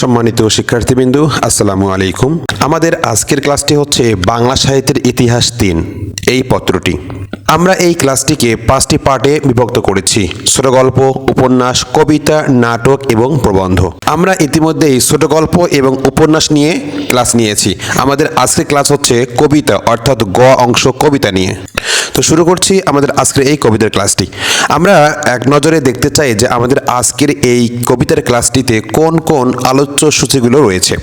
সম্মানিত শিক্ষার্থীবৃন্দু আসসালামু আলাইকুম। আমাদের আজকের ক্লাসটি হচ্ছে বাংলা সাহিত্যের ইতিহাস তিন এই পত্রটি। আমরা এই ক্লাসটিকে পাঁচটি পার্টে বিভক্ত করেছি। ছোট গল্প, উপন্যাস, কবিতা, নাটক এবং প্রবন্ধ। আমরা ইতিমধ্যেই ছোট গল্প এবং উপন্যাস নিয়ে ক্লাস নিয়েছি। আমাদের আজকের ক্লাস হচ্ছে কবিতা, অর্থাৎ গ অংশ কবিতা নিয়ে। তো শুরু করছি আমাদের আজকের এই কবিতার ক্লাসটি। আমরা এক নজরে দেখতে চাই যে আমাদের আজকের এই কবিতার ক্লাসটিতে কোন কোন আলোচ্য সূচিগুলো রয়েছে।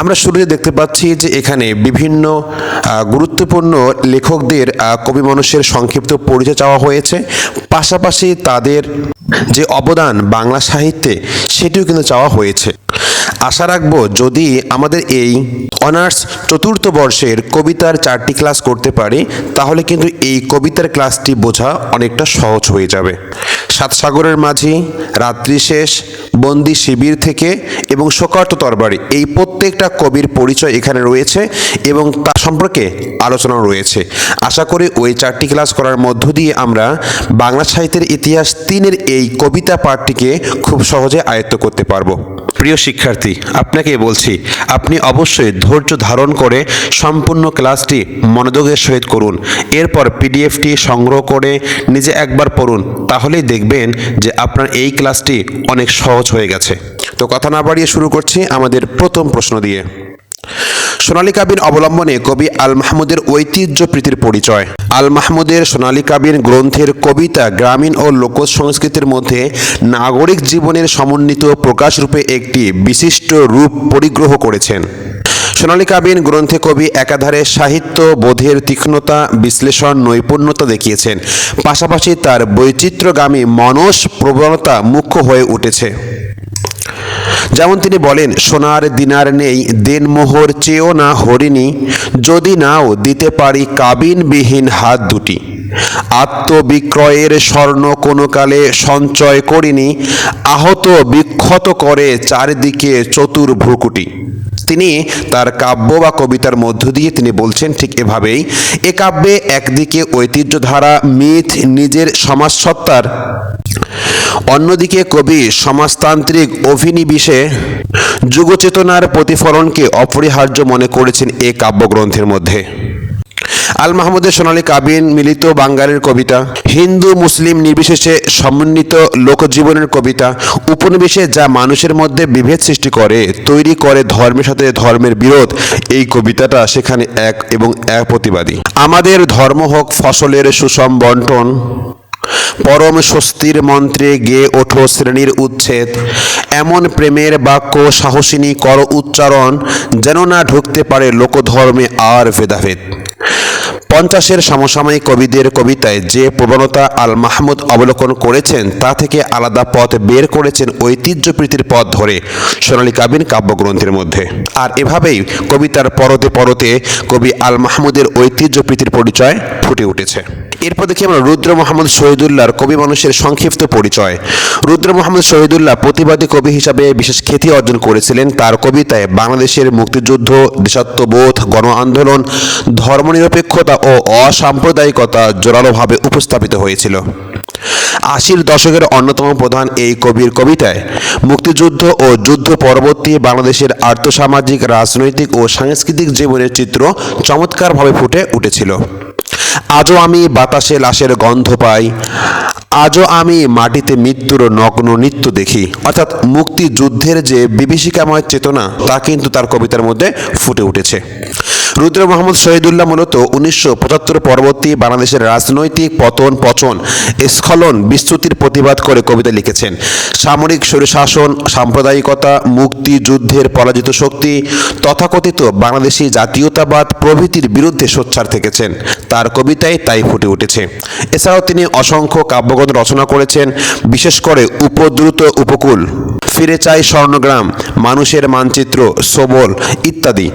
আমরা শুরুতে দেখতে পাচ্ছি যে এখানে বিভিন্ন গুরুত্বপূর্ণ লেখকদের আহ, কবি মানুষের সংক্ষিপ্ত পরিচয় চাওয়া হয়েছে। পাশাপাশি তাদের যে অবদান বাংলা সাহিত্যে সেটিও কিন্তু চাওয়া হয়েছে। আশা রাখব যদি আমাদের এই অনার্স চতুর্থ বর্ষের কবিতার চারটি ক্লাস করতে পারি, তাহলে কিন্তু এই কবিতার ক্লাসটি বোঝা অনেকটা সহজ হয়ে যাবে। সাত সাগরের মাঝি, রাত্রি শেষ, বন্দি শিবির থেকে এবং শোকার্ত তরবারি, এই প্রত্যেকটা কবির পরিচয় এখানে রয়েছে এবং তার সম্পর্কে আলোচনা রয়েছে। আশা করি ওই চারটি ক্লাস করার মধ্য দিয়ে আমরা বাংলা সাহিত্যের ইতিহাস তিনের এই কবিতা পাঠটিকে খুব সহজে আয়ত্ত করতে পারব। প্রিয় শিক্ষার্থী আপনাকে বলছি, আপনি অবশ্যই ধৈর্য ধারণ করে সম্পূর্ণ ক্লাসটি মনোযোগের সহিত করুন। এরপর পিডিএফটি সংগ্রহ করে নিজে একবার পড়ুন, তাহলেই দেখবেন যে আপনার এই ক্লাসটি অনেক সহজ হয়ে গেছে। তো কথা না বাড়িয়ে শুরু করছি আমাদের প্রথম প্রশ্ন দিয়ে। সোনালী কাবির অবলম্বনে কবি আল মাহমুদের ঐতিহ্য প্রীতির পরিচয়। আল মাহমুদের সোনালী কাবির গ্রন্থের কবিতা গ্রামীণ ও লোক সংস্কৃতির মধ্যে নাগরিক জীবনের সমন্বিত প্রকাশরূপে একটি বিশিষ্ট রূপ পরিগ্রহ করেছেন। সোনালী কাবিন গ্রন্থে কবি একাধারে সাহিত্য, বোধের তীক্ষ্ণতা, বিশ্লেষণ, নৈপুণ্যতা দেখিয়েছেন। পাশাপাশি তার বৈচিত্র্যগামী মনস প্রবণতা মুখ্য হয়ে উঠেছে। যেমন তিনি বলেন, সোনার দিনার নেই, দেনমোহর চেয়েও না হরিণী, যদি নাও দিতে পারি কাবিনবিহীন হাত দুটি। আত্মবিক্রয়ের স্বর্ণ কোনো কালে সঞ্চয় করিনি, আহত বিক্ষত করে চারিদিকে চতুর ভ্রুকুটি। তিনি তার কাব্য বা কবিতার মধ্য দিয়ে তিনি বলছেন ঠিক এভাবেই, এ কাব্যে একদিকে ঐতিহ্যধারা, মিথ নিজের সমাজসত্তার। অন্যদিকে কবি সমাজতান্ত্রিক অভিনিবেশে যুগচেতনার প্রতিফলনকে অপরিহার্য মনে করেছেন এ কাব্যগ্রন্থের মধ্যে। আল মাহমুদের সোনালী কাবিন মিলিত বাঙ্গালের কবিতা, হিন্দু মুসলিম নির্বিশেষে সমন্বিত লোকজীবনের কবিতা, উপনিবেশে যা মানুষের মধ্যে বিভেদ সৃষ্টি করে, তৈরি করে ধর্মের সাথে ধর্মের বিরোধ, এই কবিতাটা সেখানে এক এবং এক প্রতিবাদী আমাদের ধর্ম হোক ফসলের সুষম বন্টন, পরম স্বস্তির মন্ত্রে গেয়ে ওঠো শ্রেণির উচ্ছেদ, এমন প্রেমের বাক্য সাহসিনী কর উচ্চারণ, যেন না ঢুকতে পারে লোকধর্মে আর ভেদাভেদ। পঞ্চাশের সমসাময়িক কবিদের কবিতায় যে প্রবণতা আল মাহমুদ অবলোকন করেছেন, তা থেকে আলাদা পথ বের করেছেন ঐতিহ্যপ্রীতির পথ ধরে সোনালী কাবিন কাব্যগ্রন্থের মধ্যে। আর এভাবেই কবিতার পরতে পরতে কবি আল মাহমুদের ঐতিহ্যপ্রীতির পরিচয় ফুটে উঠেছে। এরপর দেখি আমরা রুদ্র মোহাম্মদ শহীদুল্লাহর কবি মানুষের সংক্ষিপ্ত পরিচয়। রুদ্র মোহাম্মদ শহীদুল্লাহ প্রতিবাদী কবি হিসাবে বিশেষ খ্যাতি অর্জন করেছিলেন। তার কবিতায় বাংলাদেশের মুক্তিযুদ্ধ, দেশাত্মবোধ গণ আন্দোলন ধর্মনিরপেক্ষতা ও অসাম্প্রদায়িকতা জোরালোভাবে উপস্থাপিত হয়েছিল। আশির দশকের অন্যতম প্রধান এই কবির কবিতায়, মুক্তিযুদ্ধ ও যুদ্ধ পরবর্তী বাংলাদেশের আর্থসামাজিক, রাজনৈতিক ও সাংস্কৃতিক জীবনের চিত্র চমৎকারভাবে ফুটে উঠেছিল। আজও আমি বাতাসে লাশের গন্ধ পাই। আজও আমি মাটিতে মৃত্যুর নগ্ন নৃত্য দেখি। অর্থাৎ মুক্তিযুদ্ধের যে বিভীষিকাময় চেতনা, তা কিন্তু তার কবিতার মধ্যে ফুটে উঠেছে। রুদ্র মোহাম্মদ শহীদুল্লাহ মূলত উনিশশো পঁচাত্তর পরবর্তী বাংলাদেশের রাজনৈতিক পতন, পচন, স্খলন বিস্তৃতির প্রতিবাদ করে কবিতা লিখেছেন। সামরিক স্বৈরশাসন সাম্প্রদায়িকতা মুক্তিযুদ্ধের পরাজিত শক্তি, তথাকথিত বাংলাদেশি জাতীয়তাবাদ প্রভৃতির বিরুদ্ধে সোচ্চার থেকেছেন। তার কবিতায় তাই ফুটে উঠেছে। এছাড়াও তিনি অসংখ্য কাব্যগ্রন্থ রচনা করেছেন, বিশেষ করে উপদ্রুত উপকূল, ফিরে চাই স্বর্ণগ্রাম, মানুষের মানচিত্র, সবল ইত্যাদি।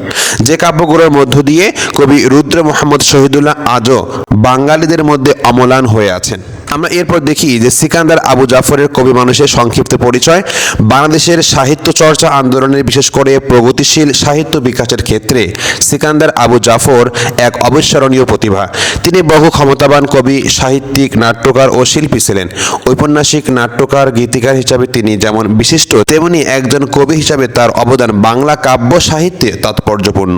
যে কাব্যগুলোর মধ্য দিয়ে কবি রুদ্র মোহাম্মদ শহীদুল্লাহ আজও বাঙালিদের মধ্যে অমলান হয়ে আছেন। আমরা এরপর দেখি যে সিকান্দার আবু জাফরের কবি মানুষের সংক্ষিপ্ত পরিচয়। বাংলাদেশের সাহিত্য চর্চা আন্দোলনের বিশেষ করে প্রগতিশীল সাহিত্য বিকাশের ক্ষেত্রে সিকান্দার আবু জাফর এক অবিস্মরণীয় প্রতিভা। তিনি বহু ক্ষমতাবান কবি, সাহিত্যিক, নাট্যকার ও শিল্পী ছিলেন। ঔপন্যাসিক, নাট্যকার, গীতিকার হিসাবে তিনি যেমন বিশিষ্ট, তেমনি একজন কবি হিসাবে তার অবদান বাংলা কাব্য সাহিত্যে তাৎপর্যপূর্ণ।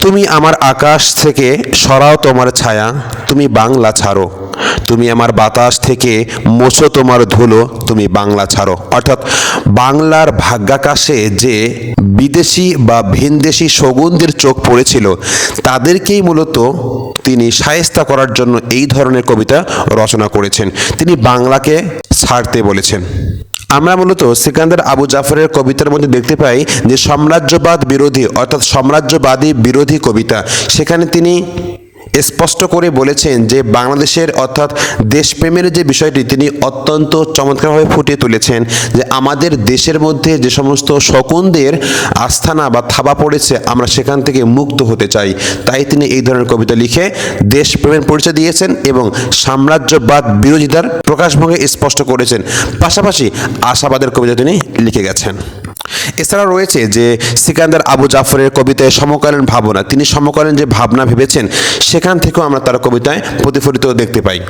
তুমি আমার আকাশ থেকে সরাও তোমার ছায়া, তুমি বাংলা ছাড়ো। তুমি আমার বাতাস থেকে মোছো তোমার ধুলো, তুমি বাংলা ছাড়ো। অর্থাৎ বাংলার ভাগ্যাকাশে যে বিদেশি বা ভিনদেশি শগুনদের চোখ পড়েছিল, তাদেরকেই মূলত তিনি সায়স্তা করার জন্য এই ধরনের কবিতা রচনা করেছেন। তিনি বাংলাকে ছাড়তে বলেছেন। আমরা মূলত সিকান্দার আবু জাফরের কবিতার মধ্যে দেখতে পাই যে সাম্রাজ্যবাদ বিরোধী, অর্থাৎ সাম্রাজ্যবাদী বিরোধী কবিতা। সেখানে তিনি স্পষ্ট করে বলেছেন যে বাংলাদেশের অর্থাৎ দেশপ্রেমের যে বিষয়টি তিনি অত্যন্ত চমৎকারভাবে ফুটিয়ে তুলেছেন যে আমাদের দেশের মধ্যে যে সমস্ত শকুনদের আস্থানা বা থাবা পড়েছে, আমরা সেখান থেকে মুক্ত হতে চাই। তাই তিনি এই ধরনের কবিতা লিখে দেশপ্রেমের পরিচয় দিয়েছেন এবং সাম্রাজ্যবাদ বিরোধিতার প্রকাশভঙ্গে স্পষ্ট করেছেন। পাশাপাশি আশাবাদের কবিতা তিনি লিখে গেছেন। এছাড়া রয়েছে যে সিকান্দার আবু জাফরের কবিতায় সমকালীন ভাবনা। তিনি সমকালীন যে ভাবনা ভেবেছেন, সেখান থেকেও আমরা তার কবিতায় প্রতিফলিত দেখতে পাই।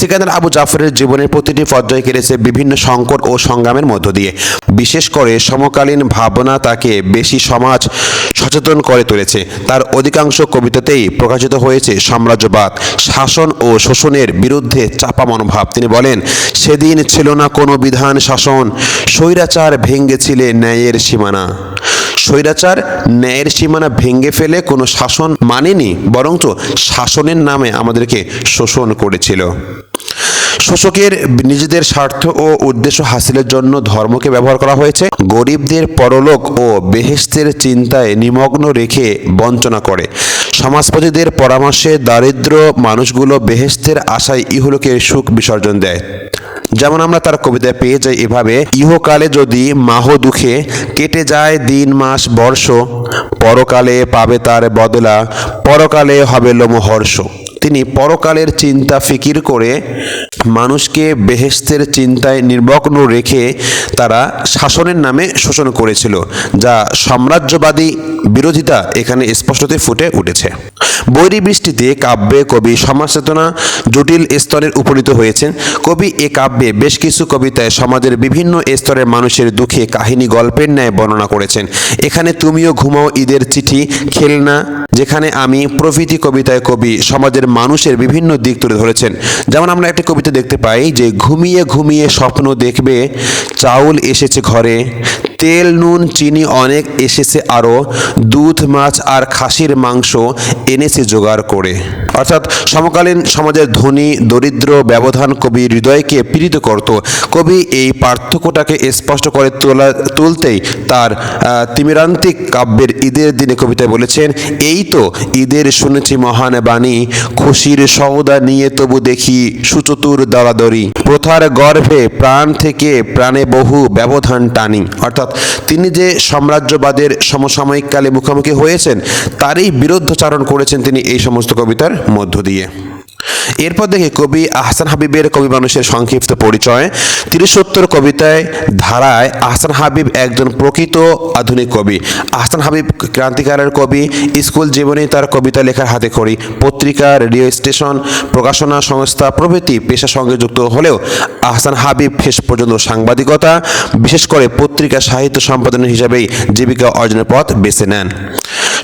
সিকান্দার আবু জাফরের জীবনের প্রতিটি পর্যায়ে কেটেছে বিভিন্ন সংকট ও সংগ্রামের মধ্য দিয়ে। বিশেষ করে সমকালীন ভাবনা তাকে বেশি সমাজ সচেতন করে তুলেছে। তার অধিকাংশ কবিতাতেই প্রকাশিত হয়েছে সাম্রাজ্যবাদ, শাসন ও শোষণের বিরুদ্ধে চাপা মনোভাব। তিনি বলেন, সেদিন ছিল না কোনো বিধান শাসন, স্বৈরাচার ভেঙ্গেছিলে ন্যায়ের সীমানা। স্বৈরাচার ন্যায়ের সীমানা ভেঙে ফেলে কোনো শাসন মানেনি, বরঞ্চ শাসনের নামে আমাদেরকে শোষণ করেছিল। শোষকের নিজেদের স্বার্থ ও উদ্দেশ্য হাসিলের জন্য ধর্মকে ব্যবহার করা হয়েছে। গরিবদের পরলোক ও বেহেস্তের চিন্তায় নিমগ্ন রেখে বঞ্চনা করে। সমাজপতিদের পরামর্শে দারিদ্র মানুষগুলো বেহেস্তের আশায় ইহলোকের সুখ বিসর্জন দেয়। যেমন আমরা তার কবিতায় পেয়ে যাই এভাবে, ইহকালে যদি মাহ দুঃখে কেটে যায় দিন, মাস, বর্ষ, পরকালে পাবে তার বদলা, পরকালে হবে লোমহর্ষ। তিনি পরকালের চিন্তা ফিকির করে মানুষকে বেহেস্তের চিন্তায় নির্বগ্ন রেখে তারা শাসনের নামে শোষণ করেছিল, যা সাম্রাজ্যবাদী বিরোধিতা এখানে স্পষ্টতে ফুটে উঠেছে। বৈরী বৃষ্টিতে কাব্যে কবি সমাজচেতনা জটিল স্তরের উপনীত হয়েছেন। কবি এ কাব্যে বেশ কিছু কবিতায় সমাজের বিভিন্ন স্তরের মানুষের দুঃখে কাহিনী, গল্পের ন্যায় বর্ণনা করেছেন। এখানে তুমিও ঘুমাও ঈদের চিঠি, খেলনা, যেখানে আমি প্রভৃতি কবিতায় কবি সমাজের মানুষের বিভিন্ন দিক তুলে ধরেছেন। যেমন আমরা একটা কবিতা দেখতে পাই যে, ঘুমিয়ে ঘুমিয়ে স্বপ্ন দেখবে, চাউল এসেছে ঘরে, তেল, নুন, চিনি অনেক এসেছে আরও দুধ, মাছ আর খাসির মাংস এনেছে জোগাড় করে। অর্থাৎ সমকালীন সমাজের ধনী, দরিদ্র, ব্যবধান কবি হৃদয়কে পীড়িত করত। কবি এই পার্থক্যটাকে স্পষ্ট করে তোলা, তুলতেই তার তিমিরান্তিক কাব্যের ঈদের দিনে কবিতায় বলেছেন, এই তো ঈদের শুনেছি মহান বাণী, খুশির সওদা নিয়ে তবু দেখি সুচতুর দরাদরি প্রথার গর্ভে প্রাণ থেকে প্রাণে বহু ব্যবধান টানি। অর্থাৎ তিনি যে সাম্রাজ্যবাদের সমসাময়িক কালে মুখোমুখি হয়েছেন, তারই বিরুদ্ধচারণ করেছেন তিনি এই সমস্ত কবিতার মধ্য দিয়ে। এরপর দেখে কবি আহসান হাবিবের কবি মানুষের সংক্ষিপ্ত পরিচয়। তিরিশোত্তর কবিতায় ধারায় আহসান হাবিব একজন প্রকৃত আধুনিক কবি। আহসান হাবিব ক্রান্তিকারের কবি, স্কুল জীবনে তার কবিতা লেখার হাতে খড়ি। পত্রিকা, রেডিও স্টেশন, প্রকাশনা সংস্থা প্রভৃতি পেশার সঙ্গে যুক্ত হলেও আহসান হাবিব শেষ পর্যন্ত সাংবাদিকতা, বিশেষ করে পত্রিকা সাহিত্য সম্পাদন হিসাবেই জীবিকা অর্জনের পথ বেছে নেন।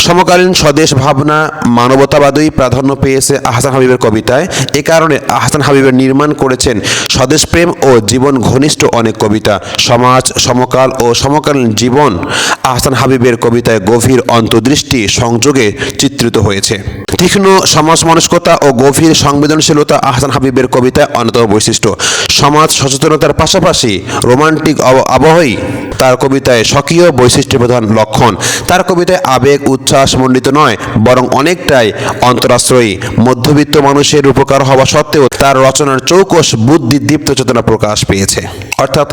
সমকালীন স্বদেশ ভাবনা মানবতাবাদই প্রাধান্য পেয়েছে আহসান হাবিবের কবিতায়। এ কারণে আহসান হাবিবের নির্মাণ করেছেন স্বদেশপ্রেম ও জীবন ঘনিষ্ঠ অনেক কবিতা। সমাজ, সমকাল ও সমকালীন জীবন আহসান হাবিবের কবিতায় গভীর অন্তর্দৃষ্টি সংযোগে চিত্রিত হয়েছে। তীক্ষ্ণ সমাজ মনস্কতা ও গভীর সংবেদনশীলতা আহসান হাবিবের কবিতায় অন্যতম বৈশিষ্ট্য। সমাজ সচেতনতার পাশাপাশি রোমান্টিক আব- আবহই তার কবিতায় স্বকীয় বৈশিষ্ট্য প্রধান লক্ষণ। তার কবিতায় আবেগ উচ্ছ্বাস মণ্ডিত নয়, বরং অনেকটাই অন্তরাশ্রয়ী। মধ্যবিত্ত মানুষের উপকার হওয়া সত্ত্বেও তার রচনার চৌকস বুদ্ধি দীপ্ত চেতনা প্রকাশ পেয়েছে। অর্থাৎ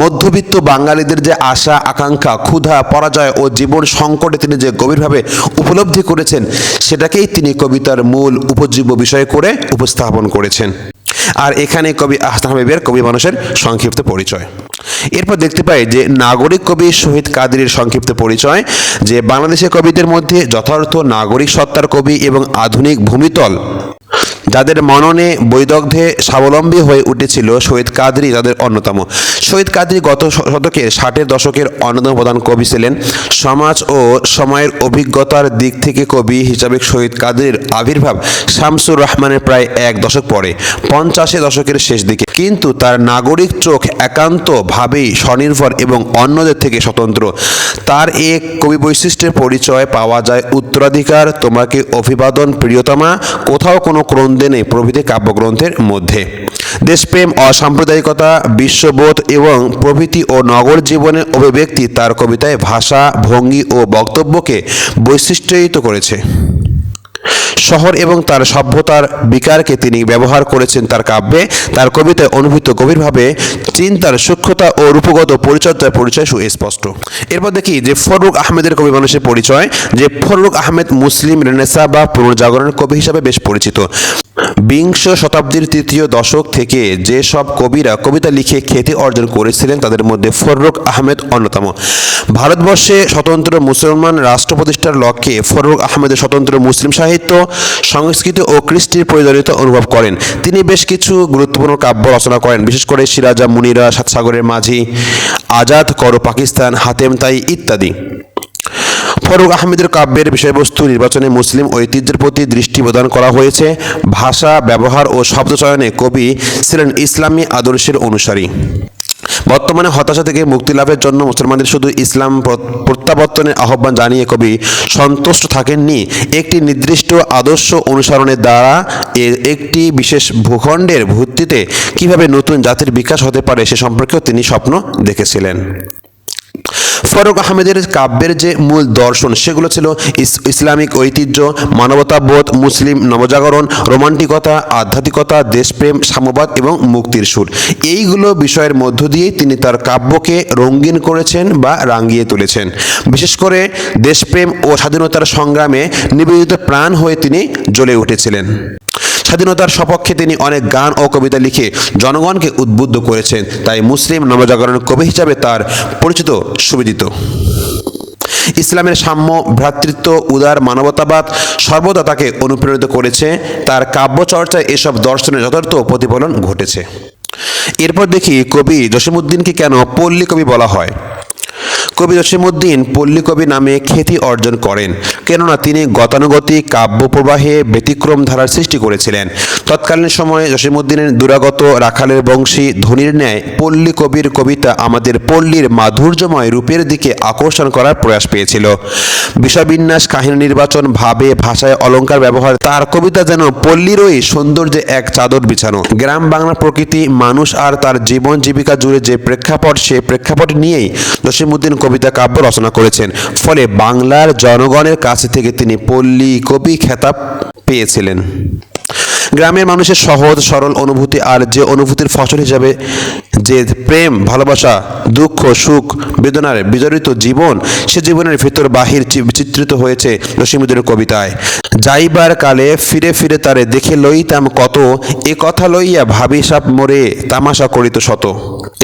মধ্যবিত্ত বাঙালিদের যে আশা, আকাঙ্ক্ষা, ক্ষুধা, পরাজয় ও জীবন সংকটে তিনি যে গভীরভাবে উপলব্ধি করেছেন, সেটাকেই তিনি কবিতার মূল উপজীব্য বিষয় করে উপস্থাপন করেছেন। আর এখানে কবি আহসান হাবিবের কবি মানুষের সংক্ষিপ্ত পরিচয়। এরপর দেখতে পাই যে নাগরিক কবি শহীদ কাদিরের সংক্ষিপ্ত পরিচয়, যে বাংলাদেশের কবিদের মধ্যে যথার্থ নাগরিক সত্তার কবি এবং আধুনিক ভূমিতল যাদের মননে বৈদগ্ধে স্বাবলম্বী হয়ে উঠেছিল শহীদ কাদরি তাদের অন্যতম। শহীদ কাদরি গত শতকের ষাটের দশকের অন্যতম প্রধান কবি ছিলেন। সমাজ ও সময়ের অভিজ্ঞতার দিক থেকে কবি হিসাবে শহীদ কাদরির আবির্ভাব শামসুর রহমানের প্রায় এক দশক পরে পঞ্চাশে দশকের শেষ দিকে। কিন্তু তার নাগরিক চোখ একান্তভাবেই স্বনির্ভর এবং অন্যদের থেকে স্বতন্ত্র। তার এক কবি বৈশিষ্ট্যের পরিচয় পাওয়া যায় উত্তরাধিকার, তোমাকে অভিবাদন, প্রিয়তমা, কোথাও কোনো ক্রন্দে নেই প্রভৃতি কাব্যগ্রন্থের মধ্যে। দেশপ্রেম, অসাম্প্রদায়িকতা, বিশ্ববোধ এবং প্রভৃতি ও নগর জীবনের অভিব্যক্তি তার কবিতায় ভাষা, ভঙ্গি ও বক্তব্যকে বৈশিষ্ট্যায়িত করেছে। শহর এবং তার সভ্যতার বিকারকে তিনি ব্যবহার করেছেন তার কাব্যে। তার কবিতায় অনুভূত গভীরভাবে চিন্তার সূক্ষ্মতা ও রূপগত পরিচর্যার পরিচয় সুস্পষ্ট। এরপর দেখি যে ফররুক আহমেদের কবি মানুষের পরিচয়, যে ফররুক আহমেদ মুসলিম রেনেসা বা পুনর্জাগরণের কবি হিসাবে বেশ পরিচিত। বিংশ শতাব্দীর তৃতীয় দশক থেকে যেসব কবিরা কবিতা লিখে খ্যাতি অর্জন করেছিলেন, তাদের মধ্যে ফররুক আহমেদ অন্যতম। ভারতবর্ষে স্বতন্ত্র মুসলমান রাষ্ট্র প্রতিষ্ঠার লক্ষ্যে ফররুক আহমেদের স্বতন্ত্র মুসলিম সাহিত্য, সংস্কৃতি ও কৃষ্টির প্রয়োজনীয়তা অনুভব করেন। তিনি বেশ কিছু গুরুত্বপূর্ণ কাব্য রচনা করেন, বিশেষ করে সিরাজা, মুনিরা, সাতসাগরের মাঝি, আজাদ, করো পাকিস্তান, হাতেম, তাই ইত্যাদি। ফরুক আহমেদের কাব্যের বিষয়বস্তু নির্বাচনে মুসলিম ঐতিহ্যের প্রতি দৃষ্টি প্রদান করা হয়েছে। ভাষা, ব্যবহার ও শব্দচয়নে কবি ছিলেন ইসলামী আদর্শের অনুসারী। বর্তমানে হতাশা থেকে মুক্তি লাভের জন্য মুসলমানদের শুধু ইসলাম প্র- প্রত্যাবর্তনের আহ্বান জানিয়ে কবি সন্তুষ্ট থাকেননি। একটি নির্দিষ্ট আদর্শ অনুসরণের দ্বারা এর একটি বিশেষ ভূখণ্ডের ভিত্তিতে কীভাবে নতুন জাতির বিকাশ হতে পারে সে সম্পর্কেও তিনি স্বপ্ন দেখেছিলেন। ফরুক আহমেদের কাব্যের যে মূল দর্শন, সেগুলো ছিল ইসলামিক ঐতিহ্য, মানবতাবোধ, মুসলিম নবজাগরণ, রোমান্টিকতা, আধ্যাত্মিকতা, দেশপ্রেম, সাম্যবাদ এবং মুক্তির সুর। এইগুলো বিষয়ের মধ্য দিয়ে তিনি তার কাব্যকে রঙিন করেছেন বা রাঙিয়ে তুলেছেন। বিশেষ করে দেশপ্রেম ও স্বাধীনতার সংগ্রামে নিবেদিত প্রাণ হয়ে তিনি জ্বলে উঠেছিলেন। স্বাধীনতার সপক্ষে তিনি অনেক গান ও কবিতা লিখে জনগণকে উদ্বুদ্ধ করেছেন। তাই মুসলিম নবজাগরণ কবি হিসাবে তার পরিচিত সুবিদিত। ইসলামের সাম্য, ভ্রাতৃত্ব, উদার মানবতাবাদ সর্বদা তাকে অনুপ্রাণিত করেছে। তার কাব্যচর্চায় এসব দর্শনের যথার্থ প্রতিফলন ঘটেছে। এরপর দেখি কবি জসিমুদ্দিনকে কেন পল্লী কবি বলা হয়। কবি জসিমুদ্দিন পল্লী কবি নামে খ্যাতি অর্জন করেন, কেননা তিনি গতানুগতিক কাব্য প্রবাহে ব্যতিক্রম ধারার সৃষ্টি করেছিলেন। তৎকালীন সময়ে জসিমুদ্দিনের দুরাগত রাখালের বংশী ধনির ন্যায় পল্লী কবির কবিতা আমাদের পল্লীর মাধুর্যময় রূপের দিকে আকর্ষণ করার প্রয়াস পেয়েছিল। বিষয়বিন্যাস কাহিনী নির্বাচন ভাবে ভাষায় অলংকার ব্যবহার, তার কবিতা যেন পল্লীরই সৌন্দর্যে এক চাদর বিছানো। গ্রাম বাংলার প্রকৃতি, মানুষ আর তার জীবন জীবিকা জুড়ে যে প্রেক্ষাপট, সে প্রেক্ষাপট নিয়েই জসিমুদ্দিন কবিতা কাব্য রচনা করেছেন। ফলে বাংলার জনগণের কাছে থেকে তিনি পল্লী কবি খেতাব পেয়েছিলেন। গ্রামের মানুষের সহজ, সরল অনুভূতি আর যে অনুভূতির ফসল হিসাবে যে প্রেম, ভালোবাসা, দুঃখ, সুখ, বেদনার বিজড়িত জীবন, সে জীবনের ভিতর বাহির চিত্রিত হয়েছে জসীমুদ্দিনের কবিতায়। যাইবার কালে ফিরে ফিরে তারে দেখে লইতাম কত, এ কথা লইয়া ভাবি সাপ মোরে, তামাশা করিত শত।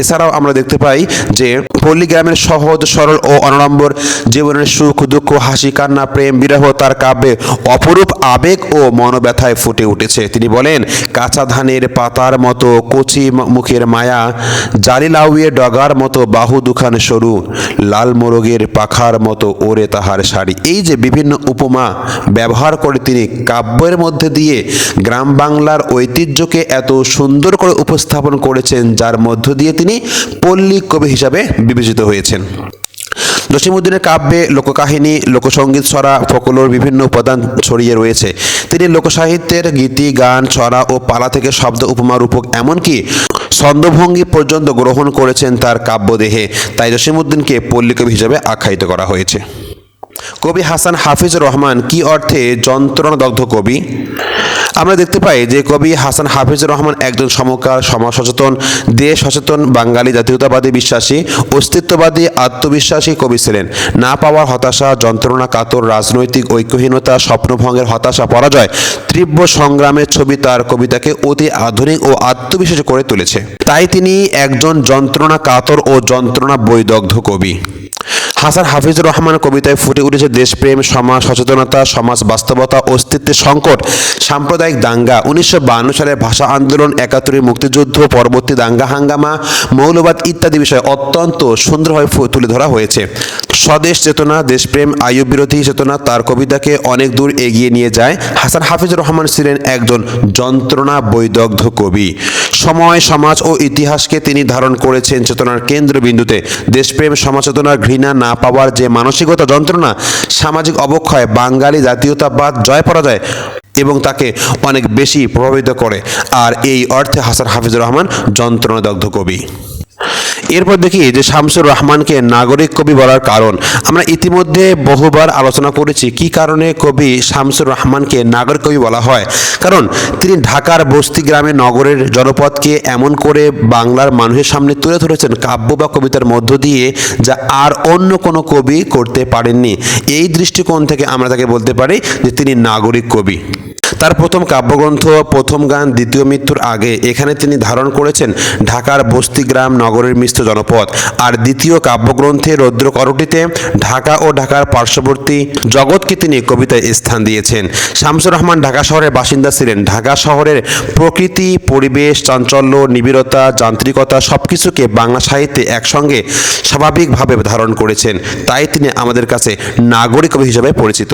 এছাড়াও আমরা দেখতে পাই যে পল্লী গ্রামের সহজ, সরল ও অনড়ম্বর জীবনের সুখ, দুঃখ, হাসি, কান্না, প্রেম, বিরহ তার কাব্যে অপরূপ আবেগ ও মনোব্যথায় ফুটে উঠেছে। তিনি বলেন, কাঁচা ধানের পাতার মতো কচি মুখের মায়া জালি লাউয়ে ডগার মতো বাহু দুখান সরু, লাল মোরগের পাখার মতো ওরে তাহার শাড়ি। এই যে বিভিন্ন উপমা ব্যবহার করে তিনি কাব্যের মধ্যে দিয়ে গ্রাম বাংলার ঐতিহ্যকে এত সুন্দর করে উপস্থাপন করেছেন, যার মধ্য দিয়ে তিনি পল্লী কবি হিসাবে বিবেচিত হয়েছেন। জসিমুদ্দিনের কাব্যে লোককাহিনী লোকসঙ্গীত ছড়া, ফকলোর বিভিন্ন উপাদান ছড়িয়ে রয়েছে। তিনি লোকসাহিত্যের গীতি, গান, ছড়া ও পালা থেকে শব্দ, উপমা, রূপক, এমনকি ছন্দভঙ্গি পর্যন্ত গ্রহণ করেছেন তার কাব্যদেহে। তাই জসীমউদ্দিনকে পল্লীকবি হিসেবে আখ্যায়িত করা হয়েছে। কবি হাসান হাফিজ রহমান কি অর্থে যন্ত্রণাদগ্ধ কবি? আমরা দেখতে পাই যে কবি হাসান হাফিজুর রহমান একজন সমকার সমাজ সচেতন দেশ সচেতন বাঙালি, জাতীয়তাবাদী, বিশ্বাসী, অস্তিত্ববাদী, আত্মবিশ্বাসী কবি ছিলেন। না পাওয়ার হতাশা, যন্ত্রণা, কাতর, রাজনৈতিক ঐক্যহীনতা, স্বপ্নভঙ্গের হতাশা, পরাজয়, তীব্র সংগ্রামের ছবি তার কবিতাকে অতি আধুনিক ও আত্মবিশ্বাসী করে তুলেছে। তাই তিনি একজন যন্ত্রণা কাতর ও যন্ত্রণা বৈদগ্ধ কবি। হাসান হাফিজুর রহমান কবিতায় ফুটে উঠেছে দেশপ্রেম, সমাজ সচেতনতা, সমাজ বাস্তবতা, অস্তিত্বের সংকট, সাম্প্রদায়িক দাঙ্গা। উনিশশো সালে ভাষা আন্দোলন, একাত্তরের মুক্তিযুদ্ধ, পরবর্তী দাঙ্গা হাঙ্গামা, মৌলবাদ ইত্যাদি বিষয়ে অত্যন্ত সুন্দরভাবে তুলে ধরা হয়েছে। স্বদেশ চেতনা, দেশপ্রেম আয়ু বিরোধী চেতনা তার কবিতাকে অনেক দূর এগিয়ে নিয়ে যায়। হাসান হাফিজুর রহমান ছিলেন একজন যন্ত্রণা বৈদগ্ধ কবি। সময়, সমাজ ও ইতিহাসকে তিনি ধারণ করেছেন চেতনার কেন্দ্রবিন্দুতে। দেশপ্রেম, সমাচেতনার ঘৃণা না পাওয়ার যে মানসিকতা যন্ত্রণা, সামাজিক অবক্ষয়, বাঙালি জাতীয়তাবাদ জয় পরাজয় এবং তাকে অনেক বেশি প্রভাবিত করে। আর এই অর্থে হাসান হাফিজুর রহমান, যন্ত্রণাদগ্ধ কবি। এরপর দেখি যে শামসুর রহমানকে নাগরিক কবি বলার কারণ। আমরা ইতিমধ্যে বহুবার আলোচনা করেছি কি কারণে কবি শামসুর রহমানকে নাগরিক কবি বলা হয়। কারণ তিনি ঢাকার বস্তি গ্রামে নগরের জনপদকে এমন করে বাংলার মানুষের সামনে তুলে ধরেছেন কাব্য বা কবিতার মধ্য দিয়ে যা আর অন্য কোনো কবি করতে পারেননি। এই দৃষ্টিকোণ থেকে আমরা তাকে বলতে পারি যে তিনি নাগরিক কবি। তার প্রথম কাব্যগ্রন্থ, প্রথম গান, দ্বিতীয় মৃত্যুর আগে। এখানে তিনি ধারণ করেছেন ঢাকার বস্তিগ্রাম নগরের মিশ্র জনপদ। আর দ্বিতীয় কাব্যগ্রন্থে রৌদ্রকরটিতে ঢাকা ও ঢাকার পার্শ্ববর্তী জগৎকে তিনি কবিতায় স্থান দিয়েছেন। শামসুর রহমান ঢাকা শহরের বাসিন্দা ছিলেন। ঢাকা শহরের প্রকৃতি, পরিবেশ, চাঞ্চল্য, নিবিড়তা, যান্ত্রিকতা সব কিছুকে বাংলা সাহিত্যে একসঙ্গে স্বাভাবিকভাবে ধারণ করেছেন। তাই তিনি আমাদের কাছে নাগরিক কবি হিসেবে পরিচিত।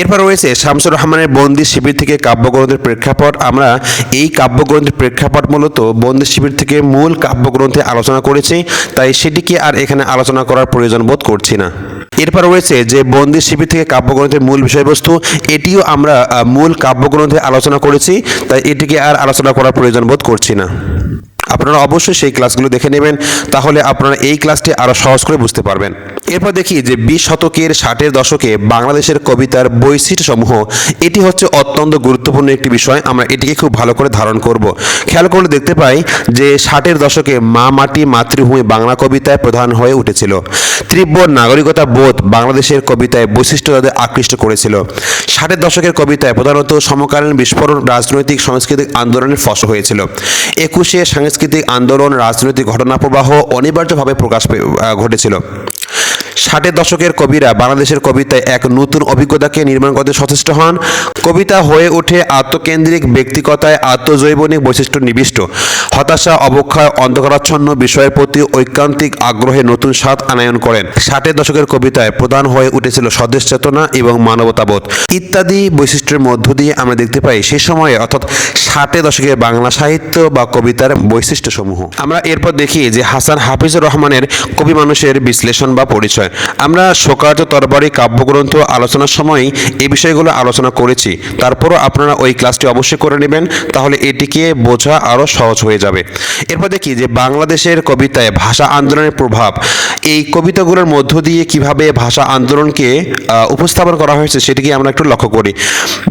এরপর রয়েছে, শামসুর রহমানের বন্দি শিবির থেকে কাব্যগ্রন্থের প্রেক্ষাপট। আমরা এই কাব্যগ্রন্থের প্রেক্ষাপট মূলত বন্দি শিবির থেকে মূল কাব্যগ্রন্থে আলোচনা করেছি, তাই সেটিকে আর এখানে আলোচনা করার প্রয়োজন বোধ করছি না। এরপর রয়েছে যে, বন্দি শিবির থেকে কাব্যগ্রন্থের মূল বিষয়বস্তু, এটিও আমরা মূল কাব্যগ্রন্থে আলোচনা করেছি, তাই এটিকে আর আলোচনা করার প্রয়োজন বোধ করছি না। আপনারা অবশ্যই সেই ক্লাসগুলো দেখে নেবেন, তাহলে আপনারা এই ক্লাসটি আরও সহজ করে বুঝতে পারবেন। এরপর দেখি যে বিশ শতকের ষাটের দশকে বাংলাদেশের কবিতার বৈশিষ্ট্যসমূহ, এটি হচ্ছে অত্যন্ত গুরুত্বপূর্ণ একটি বিষয়, আমরা এটিকে খুব ভালো করে ধারণ করব। খেয়াল করলে দেখতে পাই যে ষাটের দশকে মা মাটি মাতৃভূমি বাংলা কবিতায় প্রধান হয়ে উঠেছিল। তীব্র নাগরিকতা বোধ বাংলাদেশের কবিতায় বৈশিষ্ট্য তাদের আকৃষ্ট করেছিল। ষাটের দশকের কবিতায় প্রধানত সমকালীন বিস্ফোরণ, রাজনৈতিক, সাংস্কৃতিক আন্দোলনের ফসল হয়েছিল। একুশে সাংস্কৃতিক আন্দোলন, রাজনৈতিক ঘটনা ঘটনাপ্রবাহ অনিবার্যভাবে প্রকাশ ঘটেছিল। ষাটের দশকের কবিরা বাংলাদেশের কবিতায় এক নতুন অভিজ্ঞতাকে নির্মাণ করতে সচেষ্ট হন। কবিতা হয়ে ওঠে আত্মকেন্দ্রিক ব্যক্তিকতায় আত্মজৈবনিক বৈশিষ্ট্য নিবিষ্ট। হতাশা, অবক্ষয়, অন্ধকারাচ্ছন্ন বিষয়ের প্রতি ঐকান্তিক আগ্রহে নতুন স্বাদ আনায়ন করেন। ষাটের দশকের কবিতায় প্রধান হয়ে উঠেছিল স্বদেশ চেতনা এবং মানবতাবোধ। ইত্যাদি বৈশিষ্ট্যের মধ্য দিয়ে আমরা দেখতে পাই সেই সময়ে, অর্থাৎ ষাটের দশকের বাংলা সাহিত্য বা কবিতার বৈশিষ্ট্যসমূহ। আমরা এরপর দেখি যে হাসান হাফিজুর রহমানের কবি মানুষের বিশ্লেষণ বা পরিচয়। আমরা শোকার্য তরবারি কাব্যগ্রন্থ আলোচনার সময় এই বিষয়গুলো আলোচনা করেছি। তারপরও আপনারা ওই ক্লাসটি অবশ্যই করে নেবেন। তাহলে এটিকে বোঝা আরও সহজ হয়ে যাবে। এরপর দেখি যে বাংলাদেশের কবিতায় ভাষা আন্দোলনের প্রভাব। এই কবিতাগুলোর মধ্য দিয়ে কীভাবে ভাষা আন্দোলনকে উপস্থাপন করা হয়েছে সেটিকে আমরা একটু লক্ষ্য করি।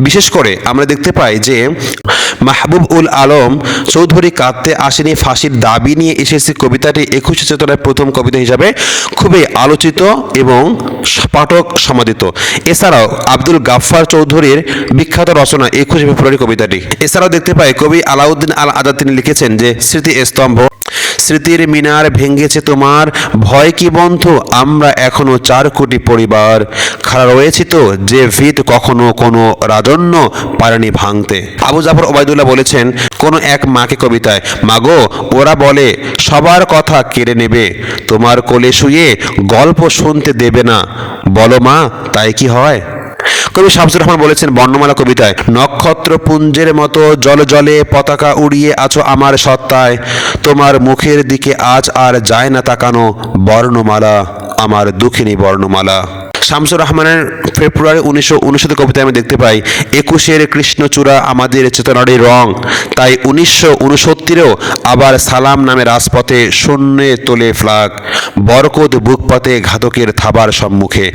বিশেষ করে আমরা দেখতে পাই যে মাহবুব উল আলম চৌধুরী কাঁদতে আসেনি, ফাঁসির দাবি নিয়ে এসেছে কবিতাটি। একুশে চেতনায় প্রথম কবিতা হিসাবে খুবই আলোচিত এবং পাঠক সমাদিত। এছাড়াও আব্দুল গাফফার চৌধুরীর বিখ্যাত রচনা একুশে ফেব্রুয়ারি কবিতাটি। এছাড়াও দেখতে পাই, কবি আলাউদ্দিন আল আজাদ তিনি লিখেছেন যে স্মৃতি স্তম্ভ স্মৃতির মিনার ভেঙেছে তোমার। ভয় কি বন্ধু? আমরা এখনও চার কোটি পরিবার। খাড়া রয়েছি তো, যে ভিত কখনো কোনো রাজন্য পারেনি ভাঙতে। আবু জাফর ওবায়দুল্লাহ বলেছেন, কোন এক মাকে কবিতায়, মাগো, ওরা বলে, সবার কথা কেড়ে নেবে। তোমার কোলে শুয়ে গল্প শুনতে দেবে না। বলো মা, তাই কি হয়? কবি শামসুর রহমান বলেছেন, বর্ণমালা কবিতায় নক্ষত্রপুঞ্জের মতো জল জলে পতাকা উড়িয়ে আছো আমার সত্তায়। তোমার মুখের দিকে আজ আর যায় না তাকানো বর্ণমালা, আমার দুঃখিনী বর্ণমালা। শামসুর রহমানের ফেব্রুয়ারি উনিশশো উনষাট কবিতায় আমি দেখতে পাই, একুশের কৃষ্ণচূড়া আমাদের চেতনারই রং। তাই উনিশশো উনসত্তরেও আবার সালাম নামে রাজপথে শূন্যে তোলে ফ্লাগ, বরকত বুকপথে ঘাতকের থাবার সম্মুখে।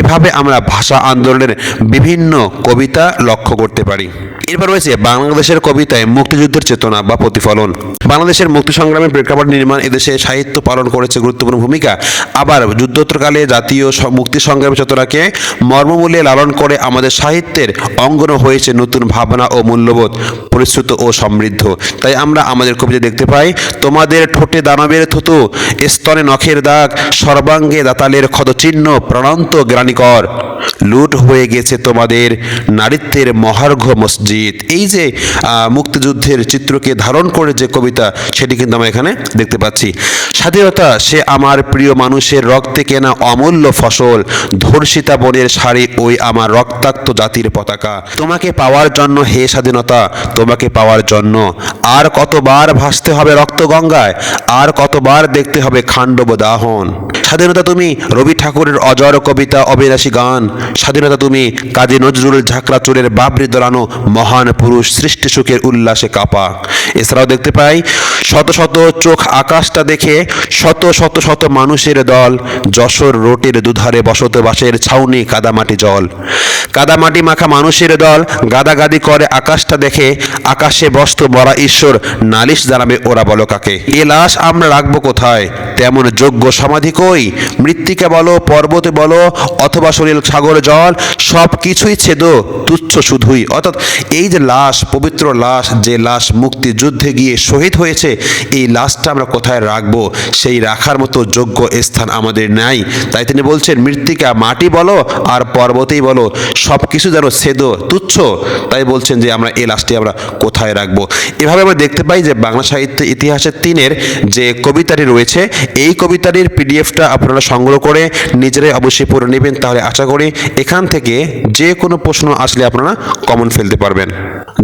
এভাবে আমরা ভাষা আন্দোলনের বিভিন্ন কবিতা লক্ষ্য করতে পারি। এরপর রয়েছে বাংলাদেশের কবিতায় মুক্তিযুদ্ধের চেতনা বা প্রতিফলন। বাংলাদেশের মুক্তি সংগ্রামের প্রেক্ষাপট নির্মাণ এদেশে সাহিত্য পালন করেছে গুরুত্বপূর্ণ ভূমিকা। আবার যুদ্ধোত্তরকালে জাতীয় মুক্তি সংগ্রামের চেতনাকে মর্মমূল্যে লালন করে আমাদের সাহিত্যের অঙ্গন হয়েছে নতুন ভাবনা ও মূল্যবোধ, পরিশ্রুত ও সমৃদ্ধ। তাই আমরা আমাদের কবিতা দেখতে পাই, তোমাদের ঠোঁটে দানবের থুতু, স্তনে নখের দাগ, সর্বাঙ্গে দাতালের ক্ষতচিহ্ন প্রাণান্ত গ্রানিকর লুট হয়ে গেছে তোমাদের নারীত্বের মহার্ঘ মসজিদ। এই যে মুক্তিযুদ্ধের চিত্রকে ধারণ করে যে কবিতা, সেটি কিন্তু আমরা এখানে দেখতে পাচ্ছি। স্বাধীনতা, সে আমার প্রিয় মানুষের রক্তে কেনা অমূল্য ফসল, ধর্ষিতা বনের শাড়ি ওই আমার রক্তাক্ত জাতির পতাকা। তোমাকে পাওয়ার জন্য হে স্বাধীনতা, তোমাকে পাওয়ার জন্য। আর কতবার ভাসতে হবে রক্ত গঙ্গায় আর কতবার দেখতে হবে খাণ্ডব দাহন। স্বাধীনতা তুমি রবি ঠাকুরের অজর কবিতা অবিনাশী গান। স্বাধীনতা তুমি কাজী নজরুল ঝাঁকড়া চুরের বাবরি দোলানো মহান পুরুষ সৃষ্টি সুখের উল্লাসে কাপা। এছাড়াও দেখতে পাই শত শত চোখ আকাশটা দেখে শত শত শত মানুষের দল। যশোর রোটের দুধারে বসতবাসের ছাউনি কাদামাটি জল। কাদামাটি মাখা মানুষের দল গাদাগাদি করে আকাশটা দেখে। আকাশে বস্ত বড়া ঈশ্বর নালিশ জানাবে ওরা বলো কাকে। এ লাশ আমরা রাখব কোথায়? তেমন যোগ্য সমাধি কই? মৃত্তিকা বলো, পর্বতে বলো, অথবা শরীর সাগর, জল সব কিছুই ছেদ, তুচ্ছ শুধুই। অর্থাৎ এই যে লাশ, পবিত্র লাশ, যে লাশ মুক্তিযুদ্ধে গিয়ে শহীদ হয়েছে, এই লাশটা আমরা কোথায় রাখব? সেই রাখার মতো যোগ্য স্থান আমাদের নাই। তাই তিনি বলছেন, মৃত্তিকা মাটি বলো, আর পর্বতেই বলো সব কিছু যেন ছেদ, তুচ্ছ। তাই বলছেন যে আমরা এই লাশটি আমরা কোথায় রাখব? এভাবে আমরা দেখতে পাই যে বাংলা সাহিত্য ইতিহাসের তিনের যে কবিতাটি রয়েছে, এই কবিতাটির পিডিএফটা আপনারা সংগ্রহ করে নিজেরাই অবশ্যই পড়ে নেবেন। তাহলে আশা করি এখান থেকে যে কোনো প্রশ্ন আসলে আপনারা কমন ফেলতে পারবেন।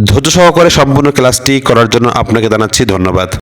ধৈর্য সহকারে সম্পূর্ণ ক্লাসটি করার জন্য আপনাকে জানাচ্ছি ধন্যবাদ।